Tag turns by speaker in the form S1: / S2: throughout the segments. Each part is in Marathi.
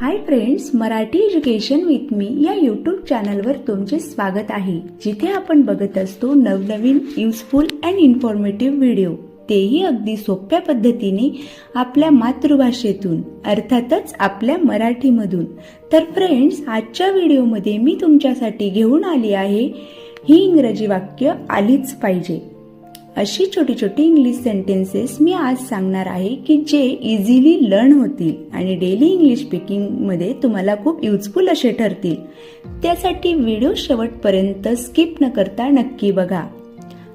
S1: Hi friends Marathi education with मी या यूट्यूब चॅनलवर तुमचे स्वागत आहे. जिथे आपण बघत असतो नवनवीन युजफुल अँड इन्फॉर्मेटिव्ह व्हिडिओ तेही अगदी सोप्या पद्धतीने आपल्या मातृभाषेतून अर्थातच आपल्या मराठीमधून. तर फ्रेंड्स आजच्या व्हिडिओमध्ये मी तुमच्यासाठी घेऊन आली आहे ही इंग्रजी वाक्य आलीच पाहिजे. अशी छोटी छोटी इंग्लिश सेंटेन्सेस मी आज सांगणार आहे की जे इझिली लर्न होतील आणि डेली इंग्लिश स्पीकिंगमध्ये तुम्हाला खूप युजफुल असे ठरतील. त्यासाठी व्हिडिओ शेवटपर्यंत स्किप न करता नक्की बघा.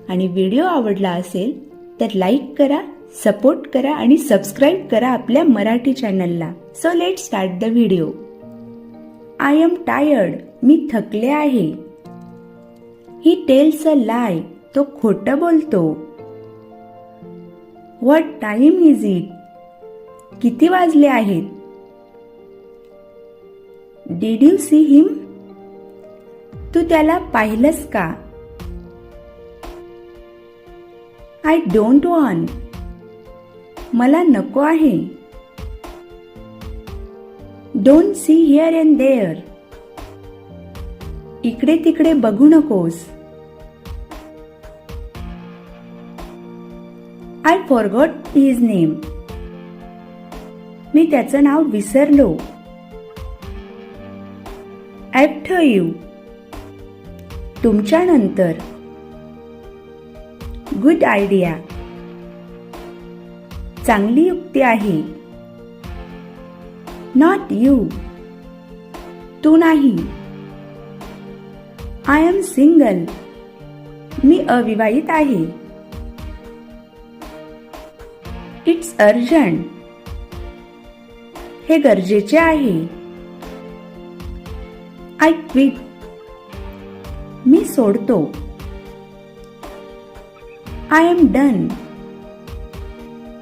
S1: आणि व्हिडिओ आवडला असेल तर लाईक करा सपोर्ट करा आणि सबस्क्राईब करा आपल्या मराठी चॅनलला so let start the video I am tired मी थकले आहे. ही टेल्स अ लाय तो खोटं बोलतो. व्हॉट टाइम इज इट किती वाजले आहेत? डीड यू सी हिम तू त्याला पाहिलंस का? आय डोंट वॉन्ट मला नको आहे. Don't see here and there इकडे तिकडे बघू नकोस. आय फॉरगॉट हिज नेम मी त्याचं नाव विसरलो. ॲफ्टर यू तुमच्यानंतर. गुड आयडिया चांगली युक्ती आहे. नॉट यू तू नाही. आय एम सिंगल मी अविवाहित आहे. It's urgent. हे गरजेचे आहे. आय क्विट मी सोडतो. आय एम डन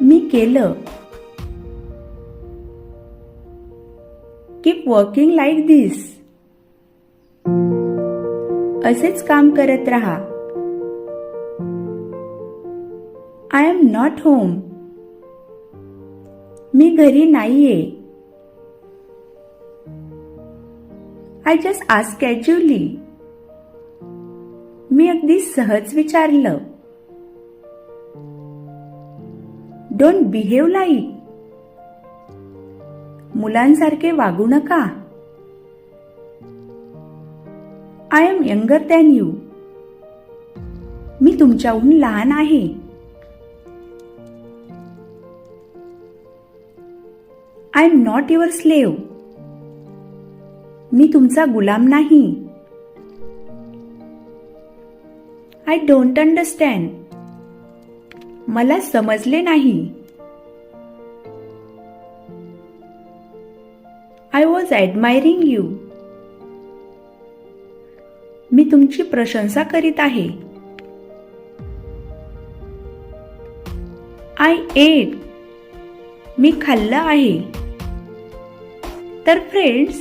S1: मी केलं. कीप वर्किंग लाईक दिस असेच काम करत राहा. आय एम नॉट होम मी घरी नाहीये. आय जस्ट आज कॅज्युअली मी अगदी सहज विचारलं. डोंट बिहेव लाईक मुलांसारखे वागू नका. I am younger than you मी तुमच्याहून लहान आहे. I am not your slave. मी तुमचा गुलाम नाही. I don't understand. मला समजले नाही. I was admiring you. मी तुमची प्रशंसा करीत आहे. आय एट मी खाल्लं आहे. तर फ्रेंड्स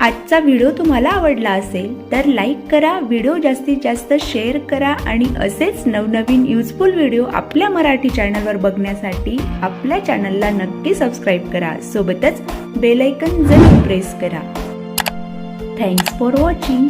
S1: आजचा व्हिडिओ तुम्हाला आवडला असेल तर लाईक करा व्हिडिओ जास्तीत जास्त शेअर करा आणि असेच नवनवीन युजफुल व्हिडिओ आपल्या मराठी चॅनलवर बघण्यासाठी आपल्या चॅनलला नक्की सबस्क्राईब करा. सोबतच बेलायकन जरूर प्रेस करा. Thanks for watching